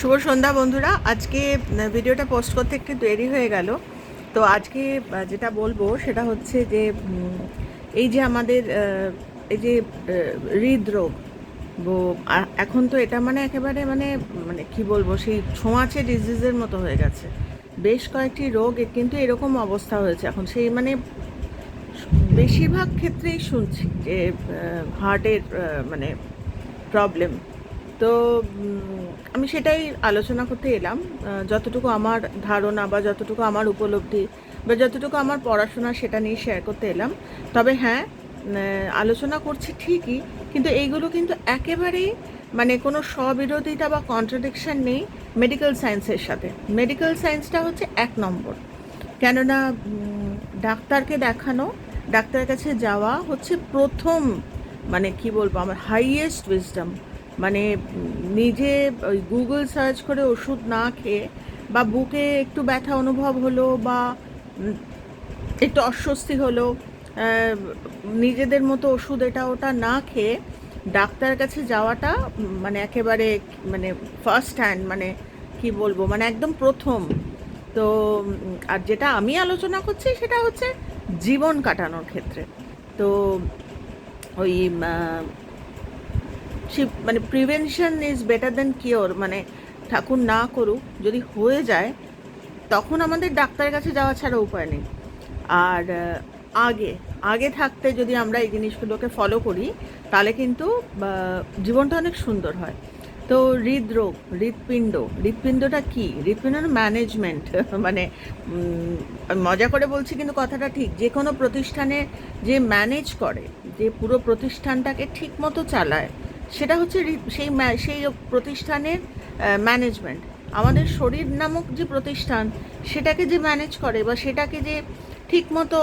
শুভ সন্ধ্যা বন্ধুরা। আজকে ভিডিওটা পোস্ট করতে একটু দেরি হয়ে গেল। তো আজকে যেটা বলব সেটা হচ্ছে যে এই যে আমাদের এই যে হৃদরোগ এখন তো এটা মানে একেবারে মানে মানে কি বলব, সেই ছোঁয়াচে ডিজিজের মতো হয়ে গেছে। বেশ কয়েকটি রোগ কিন্তু এরকম অবস্থা হয়েছে। এখন সেই মানে বেশিরভাগ ক্ষেত্রেই শুনছি যে হার্টের মানে প্রবলেম তো আমি সেটাই আলোচনা করতে এলাম যতটুকু আমার ধারণা বা যতটুকু আমার উপলব্ধি বা যতটুকু আমার পড়াশোনা সেটা নিয়ে শেয়ার করতে এলাম। তবে হ্যাঁ আলোচনা করছি ঠিকই, কিন্তু এইগুলো কিন্তু একেবারেই মানে কোনো স্ববিরোধিতা বা কন্ট্রাডিকশান নেই মেডিকেল সায়েন্সের সাথে। মেডিকেল সায়েন্সটা হচ্ছে এক নম্বর। কেননা ডাক্তারকে দেখানো, ডাক্তারের কাছে যাওয়া হচ্ছে প্রথম মানে কি বলব, আমার হাইয়েস্ট উইজডম মানে নিজে ওই গুগল সার্চ করে ওষুধ না খেয়ে বা বুকে একটু ব্যথা অনুভব হলো বা একটু অস্বস্তি হলো নিজেদের মতো ওষুধ এটা ওটা না খেয়ে ডাক্তারের কাছে যাওয়াটা মানে একেবারে মানে ফার্স্ট হ্যান্ড মানে কি বলব মানে একদম প্রথম। তো আর যেটা আমি আলোচনা করছি সেটা হচ্ছে জীবন কাটানোর ক্ষেত্রে। তো ওই সে মানে prevention is better than cure মানে ঠাকুর না করুক, যদি হয়ে যায়, তখন আমাদের ডাক্তারের কাছে যাওয়া ছাড়া উপায় নেই। আর আগে আগে থাকতে যদি আমরা এই জিনিসগুলোকে ফলো করি, তাহলে কিন্তু জীবনটা অনেক সুন্দর হয়। তো হৃদরোগ, হৃৎপিণ্ড, হৃৎপিণ্ডটা কি? হৃৎপিণ্ড ম্যানেজমেন্ট মানে মজা করে বলছি কিন্তু কথাটা ঠিক। যে কোনো প্রতিষ্ঠানে যে ম্যানেজ করে, যে পুরো প্রতিষ্ঠানটাকে ঠিক মতো চালায় সেটা হচ্ছে সেই সেই প্রতিষ্ঠানের ম্যানেজমেন্ট আমাদের শরীর নামক যে প্রতিষ্ঠান, সেটাকে যে ম্যানেজ করে বা সেটাকে যে ঠিকমতো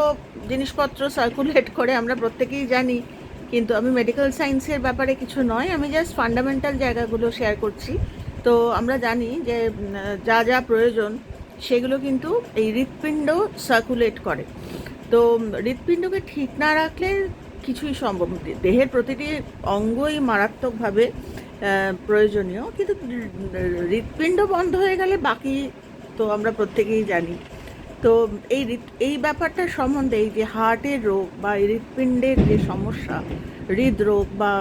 জিনিসপত্র সার্কুলেট করে, আমরা প্রত্যেকেই জানি, কিন্তু আমি মেডিকেল সায়েন্সের ব্যাপারে কিছু নয়, আমি জাস্ট ফান্ডামেন্টাল জায়গাগুলো শেয়ার করছি। তো আমরা জানি যে যা যা প্রয়োজন, সেগুলো কিন্তু এই হৃৎপিণ্ড সার্কুলেট করে। তো হৃৎপিণ্ডকে ঠিক না রাখলে কিছুই সম্ভব। দেহের প্রতিটি অঙ্গই মারাত্মকভাবে প্রয়োজনীয়। কিন্তু হৃৎপিণ্ড বন্ধ হয়ে গেলে বাকি তো আমরা প্রত্যেকেই জানি। তো এই এই ব্যাপারটা সম্বন্ধে এই যে হার্টের রোগ বা হৃৎপিণ্ডের যে সমস্যা, হৃদরোগ বা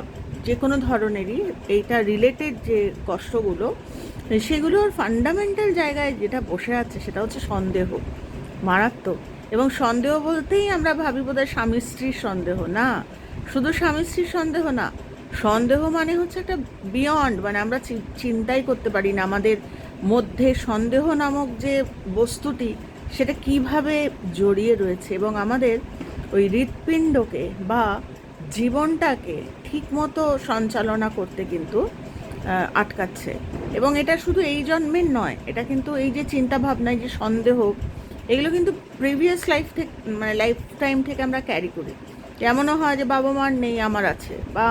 যে কোনো ধরনেরই এইটা রিলেটেড যে কষ্টগুলো, সেগুলোর ফান্ডামেন্টাল জায়গায় যেটা বসে আছে সেটা হচ্ছে সন্দেহ। মারাত্মক। এবং সন্দেহ বলতেই আমরা ভাবি বোধহয় স্বামী স্ত্রীর সন্দেহ, না? শুধু স্বামী স্ত্রীর সন্দেহ না, সন্দেহ মানে হচ্ছে একটা বিয়ন্ড মানে আমরা চিন্তাই করতে পারি না। আমাদের মধ্যে সন্দেহ নামক যে বস্তুটি, সেটা কীভাবে জড়িয়ে রয়েছে এবং আমাদের ওই হৃৎপিণ্ডকে বা জীবনটাকে ঠিকমতো সঞ্চালনা করতে কিন্তু আটকাচ্ছে। এবং এটা শুধু এই জন্মের নয়, এটা কিন্তু এই যে চিন্তা ভাবনায় যে সন্দেহ, এগুলো কিন্তু প্রিভিয়াস লাইফ থেকে মানে লাইফ টাইম থেকে আমরা ক্যারি করি। এমনও হয় যে বাবা মার নেই, আমার আছে। বা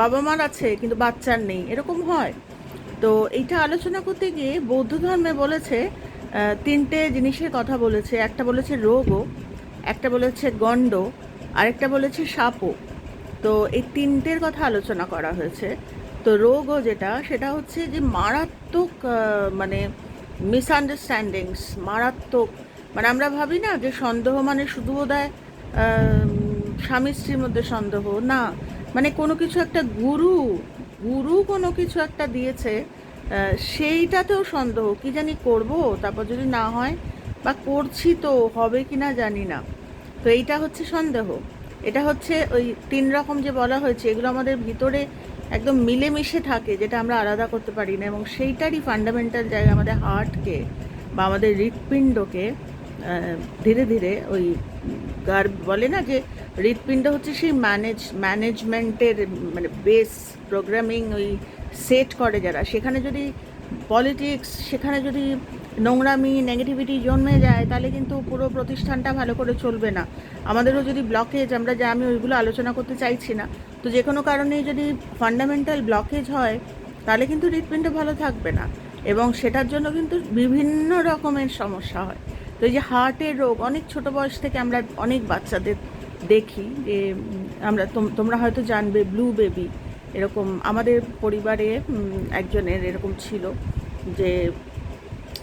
বাবা মার আছে, কিন্তু বাচ্চার নেই। এরকম হয়। তো এইটা আলোচনা করতে গিয়ে বৌদ্ধ ধর্মে বলেছে তিনটে জিনিসের কথা বলেছে। একটা বলেছে রোগও একটা বলেছে গণ্ড, আরেকটা বলেছে সাপও। তো এই তিনটের কথা আলোচনা করা হয়েছে। তো রোগও যেটা, সেটা হচ্ছে যে মারাত্মক মানে মিসআন্ডারস্ট্যান্ডিংস মারাত্মক মানে আমরা ভাবি না যে সন্দেহ মানে শুধু বোধহয় স্বামী স্ত্রীর মধ্যে সন্দেহ, না। মানে কোনো কিছু একটা গুরু গুরু কোনো কিছু একটা দিয়েছে সেইটাতেও সন্দেহ, কি জানি করব, তারপর যদি না হয়, বা করছি তো, হবে কি না জানি না। তো এইটা হচ্ছে সন্দেহ। এটা হচ্ছে ওই তিন রকম যে বলা হয়েছে, এগুলো আমাদের ভিতরে একদম মিলেমিশে থাকে, যেটা আমরা আলাদা করতে পারি না, এবং সেইটারই ফান্ডামেন্টাল জায়গা আমাদের হার্টকে বা আমাদের হৃৎপিণ্ডকে ধীরে ধীরে ওই গার বলে না যে হৃৎপিণ্ড হচ্ছে সেই ম্যানেজ ম্যানেজমেন্টের মানে বেস প্রোগ্রামিং ওই সেট করে যারা। সেখানে যদি পলিটিক্স সেখানে যদি নোংরামি নেগেটিভিটি জন্মে যায়, তাহলে কিন্তু পুরো প্রতিষ্ঠানটা ভালো করে চলবে না। আমাদেরও যদি ব্লকেজ আমরা যে আমি ওইগুলো আলোচনা করতে চাইছি না, তো যে কোনো কারণেই যদি ফান্ডামেন্টাল ব্লকেজ হয়, তাহলে কিন্তু হৃৎপিণ্ড ভালো থাকবে না। এবং সেটার জন্য কিন্তু বিভিন্ন রকমের সমস্যা হয়। তো এই যে হার্টের রোগ, অনেক ছোট বয়স থেকে আমরা অনেক বাচ্চাদের দেখি যে আমরা তোম- তোমরা হয়তো জানবে, ব্লু বেবি এরকম আমাদের পরিবারে একজনের এরকম ছিল যে,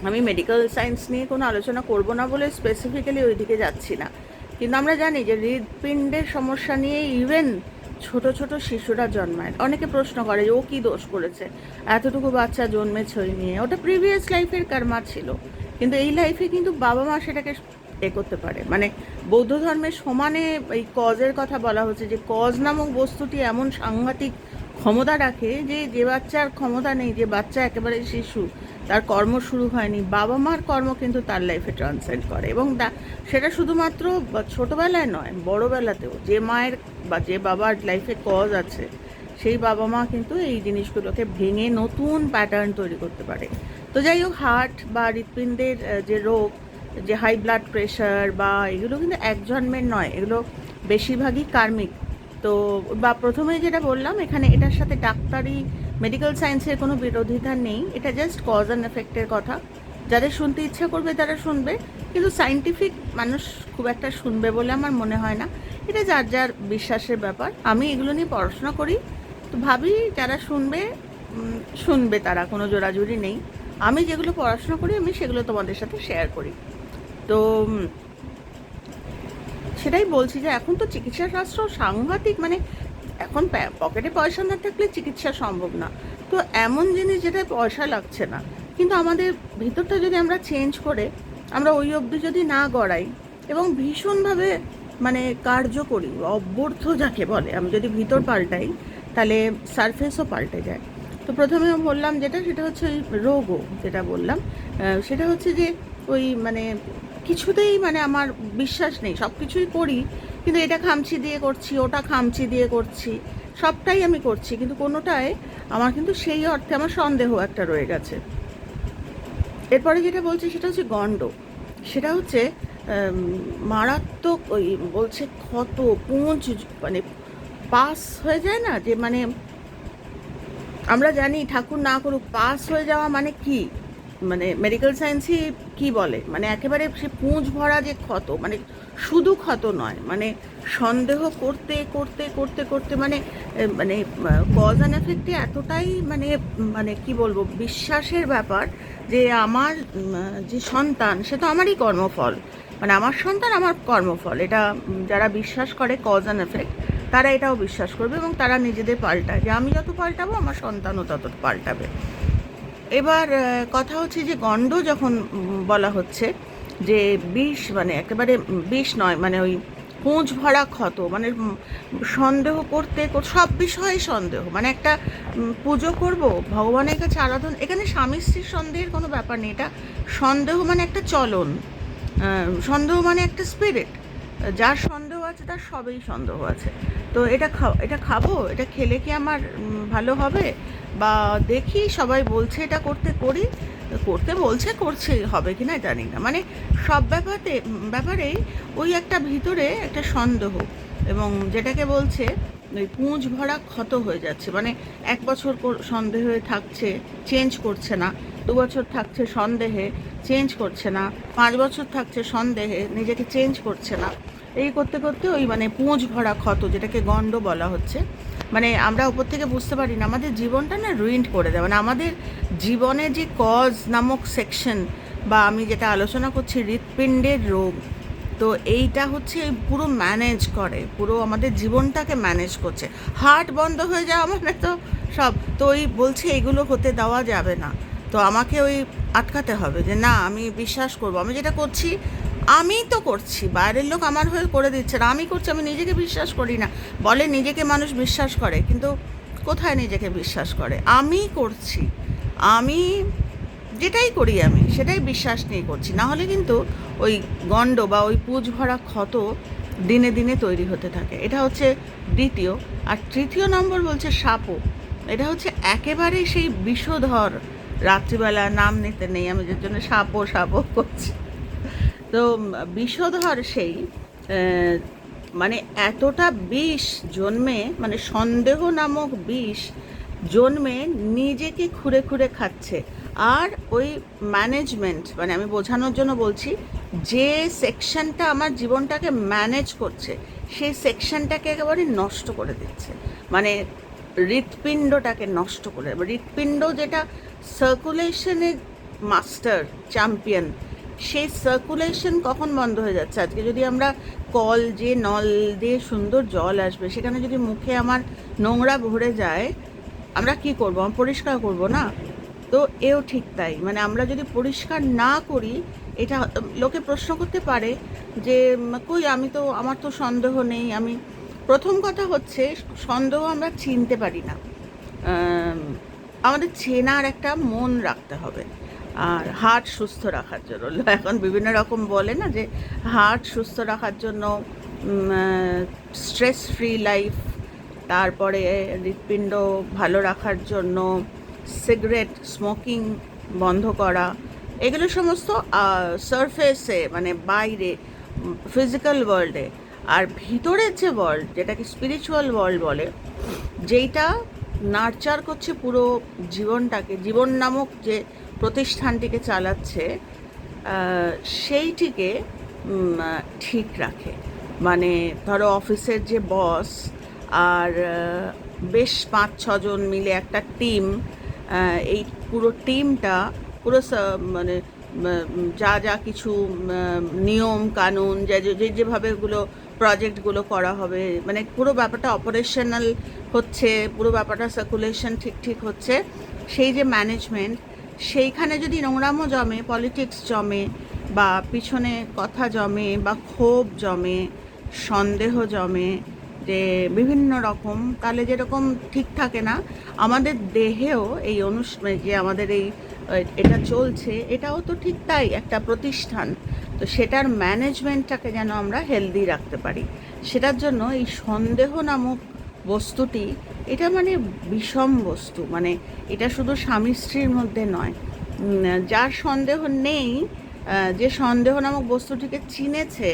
আমি মেডিকেল সায়েন্স নিয়ে কোনো আলোচনা করব না বলে স্পেসিফিক্যালি ওইদিকে যাচ্ছি না। কিন্তু আমরা জানি যে হৃদপিণ্ডের সমস্যা নিয়ে ইভেন ছোট ছোট শিশুরা জন্মায়। অনেকে প্রশ্ন করে যে ও কী দোষ করেছে? এতটুকু বাচ্চা জন্মেছে ওই নিয়ে। ওটা প্রিভিয়াস লাইফের কারমা ছিল। কিন্তু এই লাইফে কিন্তু বাবা মা সেটাকে এ করতে পারে। মানে বৌদ্ধ ধর্মের সমানে এই কজের কথা বলা হচ্ছে যে কজ নামক বস্তুটি এমন সাংঘাতিক ক্ষমতা রাখে যে যে বাচ্চার ক্ষমতা নেই, যে বাচ্চা একেবারে শিশু, তার কর্ম শুরু হয়নি, বাবা মার কর্ম কিন্তু তার লাইফে ট্রান্সেন্ড করে এবং সেটা শুধুমাত্র ছোটবেলায় নয়, বড়বেলাতেও যে মায়ের বা যে বাবার লাইফে কজ আছে সেই বাবা মা কিন্তু এই জিনিসগুলোকে ভেঙে নতুন প্যাটার্ন তৈরি করতে পারে। তো যাই হোক হার্ট বা হৃৎপিণ্ডের যে রোগ, যে হাই ব্লাড প্রেশার বা এগুলো কিন্তু এক জন্মের নয়, এগুলো বেশিরভাগই কার্মিক তো বা প্রথমে যেটা বললাম, এখানে এটার সাথে ডাক্তারি মেডিকেল সায়েন্সের কোনো বিরোধিতা নেই, এটা জাস্ট কজ অ্যান্ড এফেক্টের কথা। যাদের শুনতে ইচ্ছা করবে তারা শুনবে, কিন্তু সাইন্টিফিক মানুষ খুব একটা শুনবে বলে আমার মনে হয় না। এটা যার যার বিশ্বাসের ব্যাপার। আমি এগুলো নিয়ে পড়াশোনা করি তো ভাবি যারা শুনবে শুনবে তারা, কোনো জোরাজুরি নেই। আমি যেগুলো পড়াশোনা করি, আমি সেগুলো তোমাদের সাথে শেয়ার করি। তো সেটাই বলছি যে এখন তো চিকিৎসা শাস্ত্র সাংঘাতিক মানে এখন পকেটে পয়সা না থাকলে চিকিৎসা সম্ভব না। তো এমন জিনিস যেটায় পয়সা লাগছে না। কিন্তু আমাদের ভিতরটা যদি আমরা চেঞ্জ করে, আমরা ওই অবধি যদি না গড়াই এবং ভীষণভাবে মানে কার্যকরী অভ্যর্থ যাকে বলে, আমি যদি ভিতর পাল্টাই তাহলে সারফেসও পাল্টে যায়। তো প্রথমে বললাম যেটা, সেটা হচ্ছে ওই রোগও যেটা বললাম। সেটা হচ্ছে যে ওই মানে কিছুতেই মানে আমার বিশ্বাস নেই। সব কিছুই করি, কিন্তু এটা খামচি দিয়ে করছি, ওটা খামচি দিয়ে করছি, সবটাই আমি করছি, কিন্তু কোনোটায় আমার কিন্তু সেই অর্থে আমার সন্দেহ একটা রয়ে গেছে। এরপরে যেটা বলছি, সেটা হচ্ছে গণ্ড সেটা হচ্ছে মারাত্মক ওই বলছে ক্ষত, পুঁজ মানে পাস হয়ে যায় না? যে মানে আমরা জানি ঠাকুর না করুক, পাস হয়ে যাওয়া মানে কি? মানে মেডিকেল সায়েন্সই কি বলে? মানে একেবারে সে পুঁজ ভরা যে ক্ষত মানে শুধু ক্ষত নয় মানে সন্দেহ করতে করতে করতে করতে মানে মানে কজ অ্যান্ড এফেক্টে এতটাই মানে মানে কি বলব, বিশ্বাসের ব্যাপার যে আমার যে সন্তান, সে তো আমারই কর্মফল। মানে আমার সন্তান, আমার কর্মফল। এটা যারা বিশ্বাস করে কজ অ্যান্ড এফেক্ট তারা এটাও বিশ্বাস করবে এবং তারা নিজেদের পাল্টায় যে আমি যত পাল্টাবো, আমার সন্তানও তত পাল্টাবে। এবার কথা হচ্ছে যে গণ্ড যখন বলা হচ্ছে যে বিষ মানে একেবারে বিষ নয় মানে ওই পুঁজ ভরা ক্ষত মানে সন্দেহ করতে সব বিষয়ে সন্দেহ। মানে একটা পুজো করব, ভগবানের কাছে আরাধন, এখানে স্বামী স্ত্রীর সন্দেহের কোনো ব্যাপার নেই, এটা সন্দেহ মানে একটা চলন সন্দেহ মানে একটা স্পিরিট যার সন্দেহ আছে তার সবেই সন্দেহ আছে। তো এটা খাও, এটা খাব? এটা খেলে কি আমার ভালো হবে? বা দেখি, সবাই বলছে এটা করতে করি। করতে বলছে, করছে, হবে কি না জানি না। মানে সব ব্যাপারে ব্যাপারেই ওই একটা ভিতরে একটা সন্দেহ এবং যেটাকে বলছে, ওই পুঁজ ভরা ক্ষত হয়ে যাচ্ছে। মানে এক বছর সন্দেহে থাকছে, চেঞ্জ করছে না। দু বছর থাকছে সন্দেহে, চেঞ্জ করছে না। পাঁচ বছর থাকছে সন্দেহে, নিজেকে চেঞ্জ করছে না। এই করতে করতে ওই মানে পুঁজ ভরা ক্ষত, যেটাকে গণ্ড বলা হচ্ছে মানে আমরা উপর থেকে বুঝতে পারি না, আমাদের জীবনটা না রুইন্ড করে দেয়। মানে আমাদের জীবনে যে কজ নামক সেকশন বা আমি যেটা আলোচনা করছি হৃৎপিণ্ডের রোগ, তো এইটা হচ্ছে পুরো ম্যানেজ করে, পুরো আমাদের জীবনটাকে ম্যানেজ করছে। হার্ট বন্ধ হয়ে যাওয়া মানে তো সব, তো ওই বলছে এগুলো হতে দেওয়া যাবে না। তো আমাকে ওই আটকাতে হবে যে না, আমি বিশ্বাস করব। আমি যেটা করছি আমিই তো করছি, বাইরের লোক আমার হয়ে করে দিচ্ছে না। আমি করছি, আমি নিজেকে বিশ্বাস করি না। বলে নিজেকে মানুষ বিশ্বাস করে, কিন্তু কোথায় নিজেকে বিশ্বাস করে? আমি করছি। আমি যেটাই করি আমি, সেটাই বিশ্বাস নিয়ে করছি। না হলে কিন্তু ওই গণ্ড বা ওই পুজ ভরা ক্ষত দিনে দিনে তৈরি হতে থাকে। এটা হচ্ছে দ্বিতীয়। আর তৃতীয় নম্বর বলছে সাপও। এটা হচ্ছে একেবারে সেই বিষধর রাত্রিবেলা নাম নিতে নেই। আমি যার জন্য সাপও সাপও করছি। তো বিষধর সেই মানে এতটা বিষ জন্মে মানে সন্দেহ নামক বিষ জন্মে নিজেকে খুঁড়ে খুঁড়ে খাচ্ছে আর ওই ম্যানেজমেন্ট মানে আমি বোঝানোর জন্য বলছি, যে সেকশনটা আমার জীবনটাকে ম্যানেজ করছে, সেই সেকশনটাকে একেবারে নষ্ট করে দিচ্ছে মানে হৃৎপিণ্ডটাকে নষ্ট করে। হৃৎপিণ্ড যেটা সার্কুলেশনের মাস্টার চ্যাম্পিয়ন সেই সার্কুলেশন কখন বন্ধ হয়ে যাচ্ছে? আজকে যদি আমরা কল যে নল দিয়ে সুন্দর জল আসবে, সেখানে যদি মুখে আমার নোংরা ভরে যায়, আমরা কি করব? আমরা পরিষ্কার করব না? তো এও ঠিক তাই। মানে আমরা যদি পরিষ্কার না করি, এটা লোকে প্রশ্ন করতে পারে যে কই আমি তো, আমার তো সন্দেহ নেই। আমি, প্রথম কথা হচ্ছে, সন্দেহ আমরা চিনতে পারি না। আমাদের চেনার একটা মন রাখতে হবে। আর হার্ট সুস্থ রাখার জন্য। এখন বিভিন্ন রকম বলে না যে হার্ট সুস্থ রাখার জন্য স্ট্রেস ফ্রি লাইফ তারপরে হৃৎপিণ্ড ভালো রাখার জন্য সিগারেট স্মোকিং বন্ধ করা, এগুলো সমস্ত সারফেসে মানে বাইরে ফিজিক্যাল ওয়ার্ল্ডে আর ভিতরের যে ওয়ার্ল্ড যেটাকে স্পিরিচুয়াল ওয়ার্ল্ড বলে, যেইটা নার্চার করছে পুরো জীবনটাকে, জীবন নামক যে প্রতিষ্ঠানটিকে চালাচ্ছে সেইটিকে ঠিক রাখে। মানে ধরো অফিসের যে বস আর বেশ পাঁচ ছজন মিলে একটা টিম এই পুরো টিমটা, পুরো মানে যা যা কিছু নিয়ম, কানুন, যা, যে, যে- যেভাবে এগুলো প্রজেক্টগুলো করা হবে মানে পুরো ব্যাপারটা অপারেশনাল হচ্ছে, পুরো ব্যাপারটা সার্কুলেশন ঠিক ঠিক হচ্ছে। সেই যে ম্যানেজমেন্ট সেইখানে যদি নোংরামো জমে পলিটিক্স জমে, বা পিছনে কথা জমে, বা ক্ষোভ জমে, সন্দেহ জমে, যে বিভিন্ন রকম, তাহলে যেরকম ঠিক থাকে না, আমাদের দেহেও এই অনুষ্ঠান যে আমাদের এই এটা চলছে, এটাও তো ঠিক তাই, একটা প্রতিষ্ঠান। তো সেটার ম্যানেজমেন্টটাকে যেন আমরা হেলদি রাখতে পারি। সেটার জন্য এই সন্দেহ নামক বস্তুটি এটা মানে বিষম বস্তু মানে এটা শুধু স্বামী স্ত্রীর মধ্যে নয়। যার সন্দেহ নেই যে সন্দেহ নামক বস্তুটিকে চিনেছে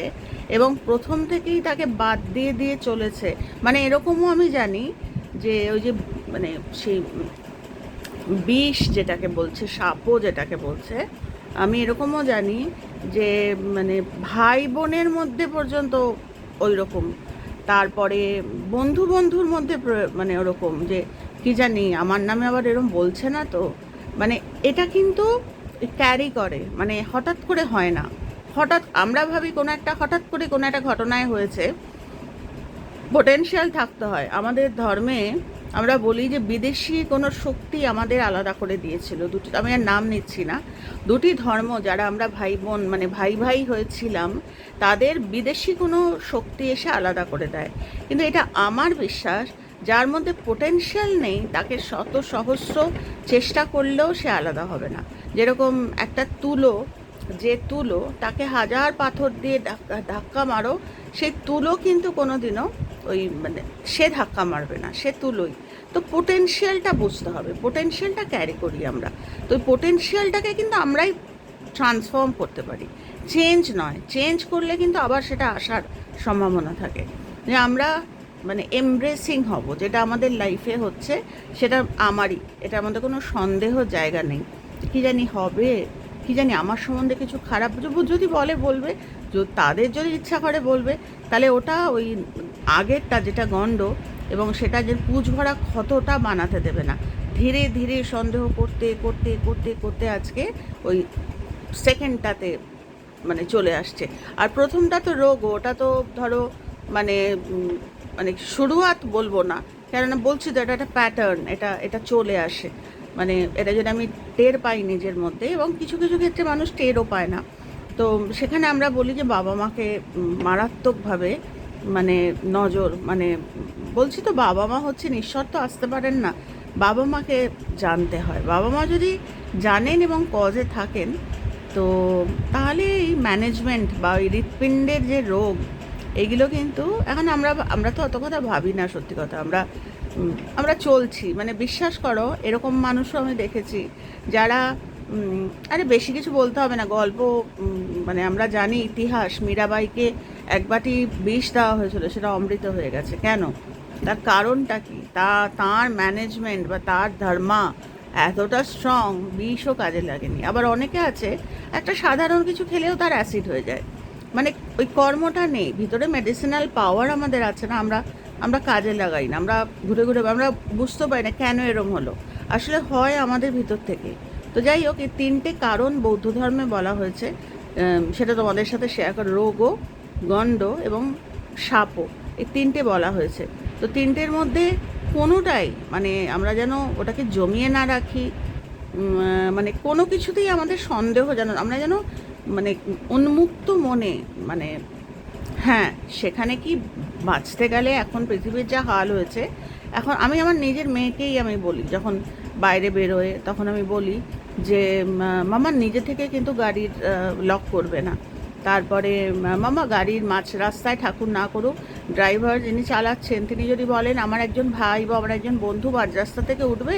এবং প্রথম থেকেই তাকে বাদ দিয়ে দিয়ে চলেছে। মানে এরকমও আমি জানি যে ওই যে মানে সেই বিষ যেটাকে বলছে, সাপও যেটাকে বলছে, আমি এরকমও জানি যে মানে ভাই বোনের মধ্যে পর্যন্ত ওই রকম তারপরে বন্ধু বন্ধুর মধ্যে মানে ওরকম যে, কি জানি, আমার নামে আবার এরকম বলছে না তো। মানে এটা কিন্তু ক্যারি করে মানে হঠাৎ করে হয় না। হঠাৎ আমরা ভাবি কোনো একটা, হঠাৎ করে কোনো একটা ঘটনায় হয়েছে। পোটেনশিয়াল থাকতে হয়। আমাদের ধর্মে আমরা বলি যে বিদেশি কোনো শক্তি আমাদের আলাদা করে দিয়েছিল। দুটি, আমি আর নাম নিচ্ছি না। দুটি ধর্ম যারা আমরা ভাই বোন মানে ভাই ভাই হয়েছিলাম, তাদের বিদেশি কোনো শক্তি এসে আলাদা করে দেয়। কিন্তু এটা আমার বিশ্বাস, যার মধ্যে পোটেনশিয়াল নেই, তাকে শত সহস্র চেষ্টা করলেও সে আলাদা হবে না। যেরকম একটা তুলো, যে তুলো, তাকে হাজার পাথর দিয়ে ধাক্কা মারো সেই তুলো কিন্তু কোনোদিনও ওই মানে সে ধাক্কা মারবে না, সে তুলোই। তো পোটেনশিয়ালটা বুঝতে হবে। পোটেনশিয়ালটা ক্যারি করি আমরা। তো ওই পোটেনশিয়ালটাকে কিন্তু আমরাই ট্রান্সফর্ম করতে পারি। চেঞ্জ নয়। চেঞ্জ করলে কিন্তু আবার সেটা আসার সম্ভাবনা থাকে। যে আমরা মানে এমব্রেসিং হব। যেটা আমাদের লাইফে হচ্ছে, সেটা আমারই। এটা আমাদের কোনো সন্দেহ জায়গা নেই। কি জানি হবে? কি জানি আমার সম্বন্ধে কিছু খারাপ যদি- বলে বলবে তাদের যদি ইচ্ছা করে বলবে, তাহলে ওটা ওই আগেরটা যেটা গণ্ড এবং সেটা যে পুজ ভরা ক্ষতটা বানাতে দেবে না। ধীরে ধীরে সন্দেহ করতে করতে করতে করতে আজকে ওই সেকেন্ডটাতে মানে চলে আসছে। আর প্রথমটা তো রোগ, ওটা তো ধরো মানে মানে শুরুয়াত বলব না। কেননা বলছি তো এটা একটা প্যাটার্ন এটা এটা চলে আসে। মানে এটা যদি আমি টের পাই নিজের মধ্যে এবং কিছু কিছু ক্ষেত্রে মানুষ টেরও পায় না। তো সেখানে আমরা বলি যে বাবা মাকে মারাত্মকভাবে মানে নজর মানে বলছি তো বাবা মা হচ্ছে ঈশ্বর তো আসতে পারেন না। বাবা মাকে জানতে হয়। বাবা মা যদি জানেন এবং কজে থাকেন, তো তাহলে এই ম্যানেজমেন্ট বা ওই হৃৎপিণ্ডের যে রোগ, এগুলো কিন্তু এখন আমরা আমরা তো অত কথা ভাবি না, সত্যি কথা। আমরা আমরা চলছি। মানে বিশ্বাস করো, এরকম মানুষও আমি দেখেছি যারা আরে বেশি কিছু বলতে হবে না। গল্প মানে আমরা জানি ইতিহাস, মীরাবাইকে এক বাটি বিষ দেওয়া হয়েছিল, সেটা অমৃত হয়ে গেছে। কেন? তার কারণটা কি? তা, তার ম্যানেজমেন্ট বা তার ধর্মা এতটা স্ট্রং বিষও কাজে লাগেনি। আবার অনেকে আছে, একটা সাধারণ কিছু খেলেও তার অ্যাসিড হয়ে যায়। মানে ওই কর্মটা নেই, ভিতরে মেডিসিনাল পাওয়ার আমাদের আছে না, আমরা আমরা কাজে লাগাই না, আমরা ঘুরে ঘুরে, আমরা বুঝতে পারি না কেন এরম হলো। আসলে হয় আমাদের ভিতর থেকে। তো যাই হোক, এই তিনটে কারণ বৌদ্ধ ধর্মে বলা হয়েছে সেটা তোমাদের সাথে শেয়ার কর। রোগও গণ্ড এবং সাপও। এই তিনটে বলা হয়েছে। তো তিনটের মধ্যে কোনোটাই মানে আমরা যেন ওটাকে জমিয়ে না রাখি মানে কোনো কিছুতেই আমাদের সন্দেহ যেন, আমরা যেন মানে উন্মুক্ত মনে মানে হ্যাঁ সেখানে কি বাঁচতে গেলে এখন পৃথিবীর যা হাল হয়েছে, এখন আমি আমার নিজের মেয়েকেই আমি বলি, যখন বাইরে বেরোয় তখন আমি বলি যে, মা- মামা নিজে থেকে কিন্তু গাড়ির লক করবে না। তারপরে মামা গাড়ির মাঝ রাস্তায় ঠাকুর না করুক, ড্রাইভার যিনি চালাচ্ছেন, তিনি যদি বলেন, আমার একজন ভাই বা আমার একজন বন্ধু মাঝ রাস্তা থেকে উঠবে,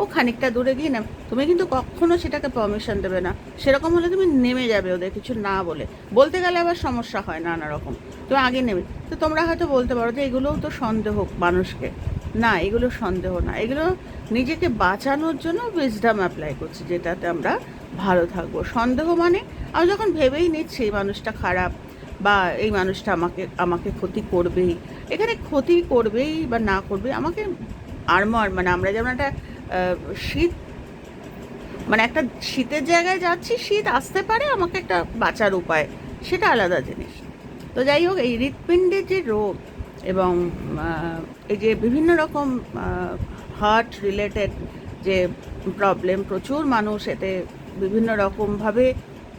ও খানিকটা দূরে গিয়ে না তুমি কিন্তু কখনো সেটাকে পারমিশন দেবে না। সেরকম হলে তুমি নেমে যাবে ওদের কিছু না বলে। বলতে গেলে আবার সমস্যা হয় নানা রকম। তুমি আগে নেবে তো তোমরা হয়তো বলতে পারো যে এগুলোও তো সন্দেহ মানুষকে। না, এগুলো সন্দেহ না। এগুলো নিজেকে বাঁচানোর জন্য উইজডাম অ্যাপ্লাই করছি, যেটাতে আমরা ভালো থাকব। সন্দেহ মানে আমি যখন ভেবেই নিচ্ছি এই মানুষটা খারাপ বা এই মানুষটা আমাকে আমাকে ক্ষতি করবেই, এখানে ক্ষতি করবেই বা না করবে আমাকে আর্মার মানে আমরা যেমন একটা শীত মানে একটা শীতের জায়গায় যাচ্ছি, শীত আসতে পারে, আমাকে একটা বাঁচার উপায়, সেটা আলাদা জিনিস। তো যাই হোক, এই হৃৎপিণ্ডের যে রোগ এবং এই যে বিভিন্ন রকম হার্ট রিলেটেড যে প্রবলেম প্রচুর মানুষ এতে বিভিন্ন রকমভাবে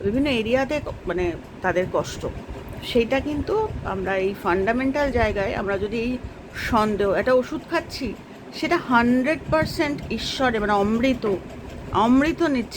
বিভিন্ন এরিয়াতে মানে তাদের কষ্ট। সেইটা কিন্তু আমরা এই ফান্ডামেন্টাল জায়গায় আমরা যদি এই সন্দেহ, একটা ওষুধ খাচ্ছি, সেটা হান্ড্রেড পারসেন্ট ঈশ্বরে মানে অমৃত অমৃত নিচ্ছি।